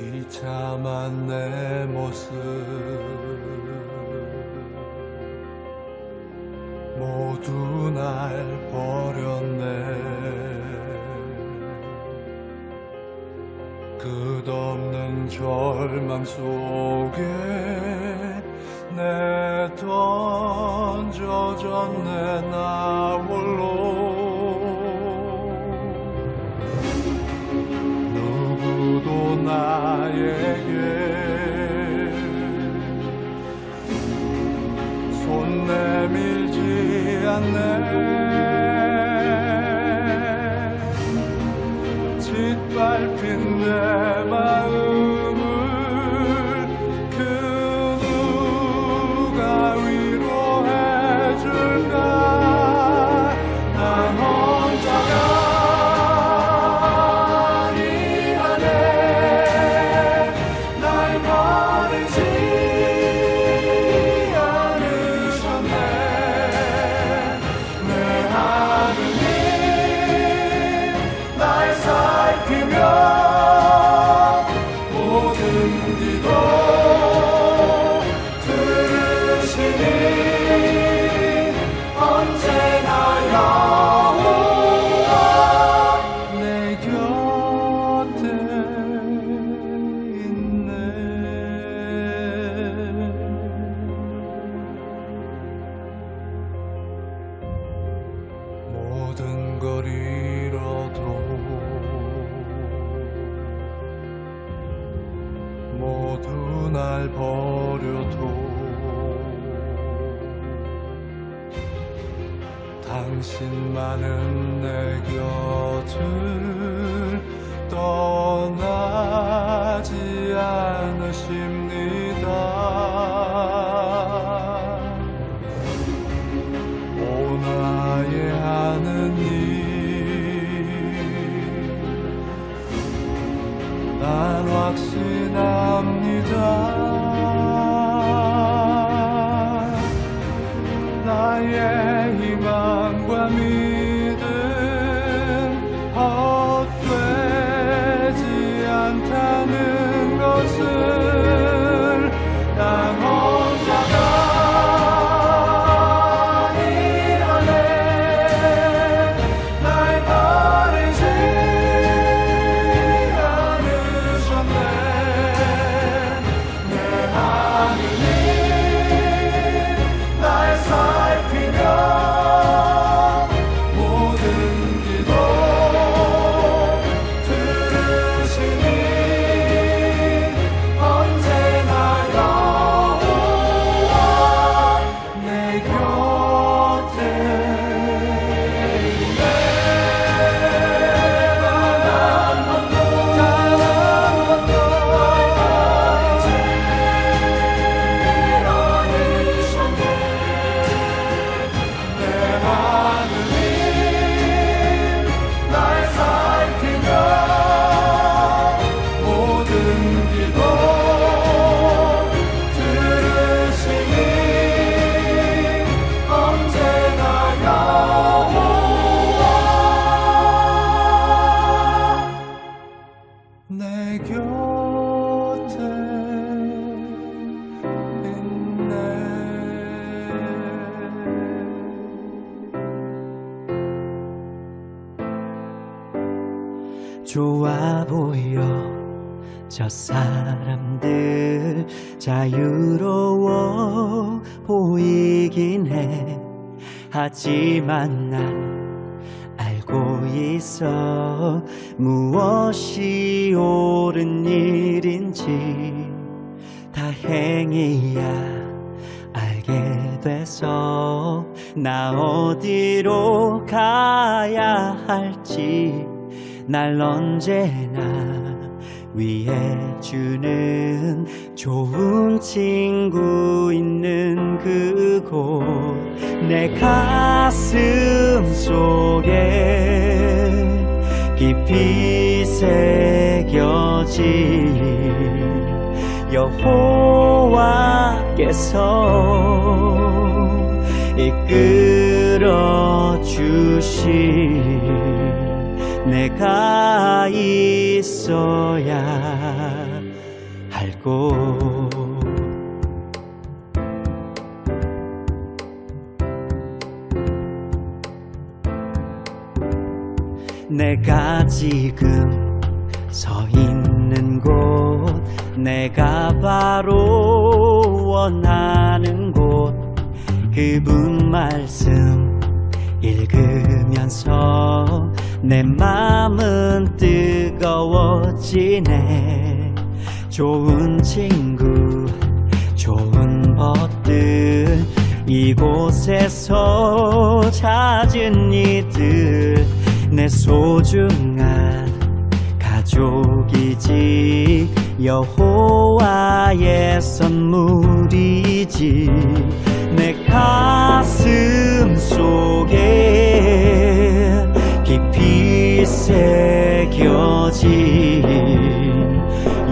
비참한 내 모습. 모두 날 버렸네. 끝없는 절망 속에 내 던져졌네. 나 홀로 누구도 나에게. 손 내밀지 않네. 짓밟힌 내 마음 날 버려도 당신만은 내 곁을 떠나지 않으십니다. 오 나의 하느님 난 확신 나의 희망과 믿음 사람들 자유로워 보이긴 해. 하지만 난 알고 있어 무엇이 옳은 일인지 다행이야. 알게 돼서 나 어디로 가야 할지 날 언제나 위해 주는 좋은 친구 있는 그곳 내 가슴 속에 깊이 새겨진 여호와께서 이끌어 주신 내가 있어야 곳. 내가 지금 서 있는 곳 내가 바로 원하는 곳. 그분 말씀 읽으면서 내 맘은 뜨거워지네. 좋은 친구 좋은 것들 이곳에서 찾은 이들 내 소중한 가족이지. 여호와의 선물이지. 내 가슴 속에 깊이 새겨진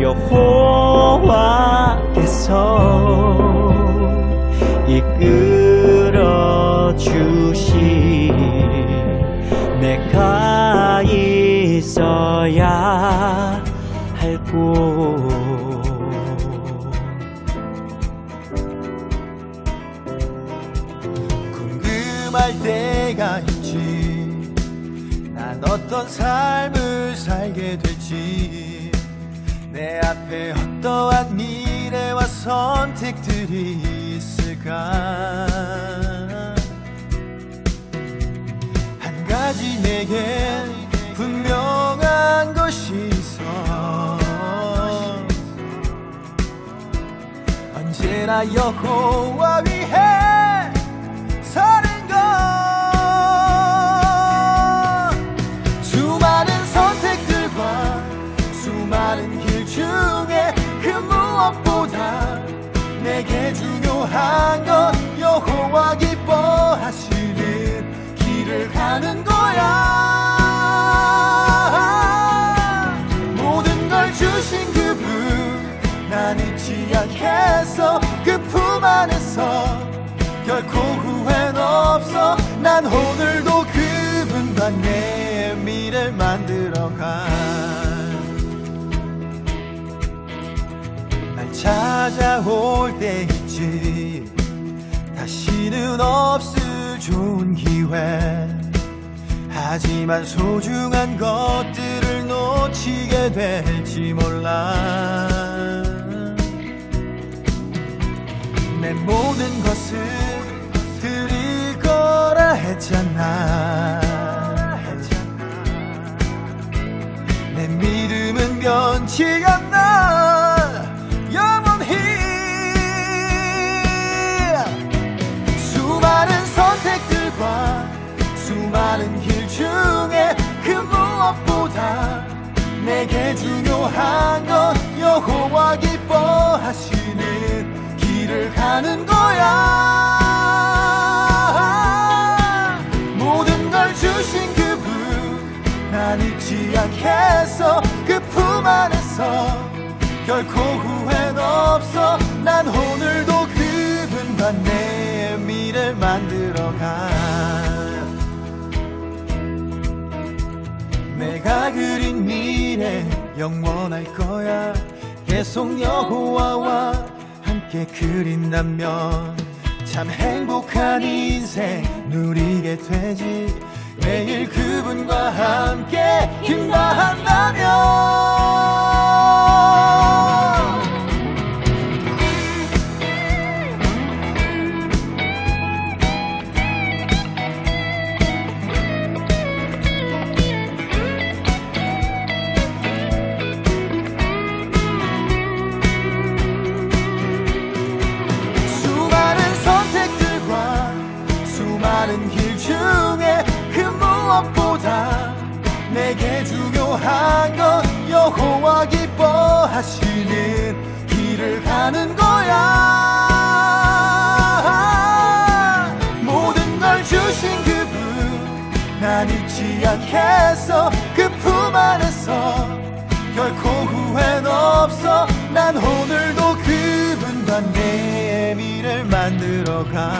여호와께서 이끌어 주시 내가 있어야 궁금할 때가 있지. 난 어떤 삶을 살게 될지. 내 앞에 어떠한 미래와 선택들이 있을까? 한 가지 내게 분명한 것이 있어. 언제나 여호와 건 여호와 기뻐하시는 길을 가는 거야. 모든 걸 주신 그분 난 잊지 않겠어. 그 품 안에서 결코 후회는 없어. 난 오늘도 그분과 내 미래를 만들어가. 날 찾아올 때 다시는 없을 좋은 기회. 하지만 소중한 것들을 놓치게 될지 몰라. 내 모든 것을 드릴 거라 했잖아. 내 믿음은 변치 않나 가는 거야. 모든 걸 주신 그분 난 잊지 않겠어. 그 품 안에서 결코 후회는 없어. 난 오늘도 그분과 내 미래를 만들어가. 내가 그린 미래 영원할 거야. 계속 여호와와 함께 그린다면 참 행복한 인생 누리게 되지. 매일 그분과 함께 힘나한다면 않겠어. 그 품 안에서 결코 후회는 없어. 난 오늘도 그분과 내 미래를 만들어가.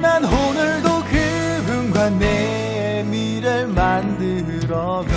난 오늘도 그분과 내 미래를 만들어가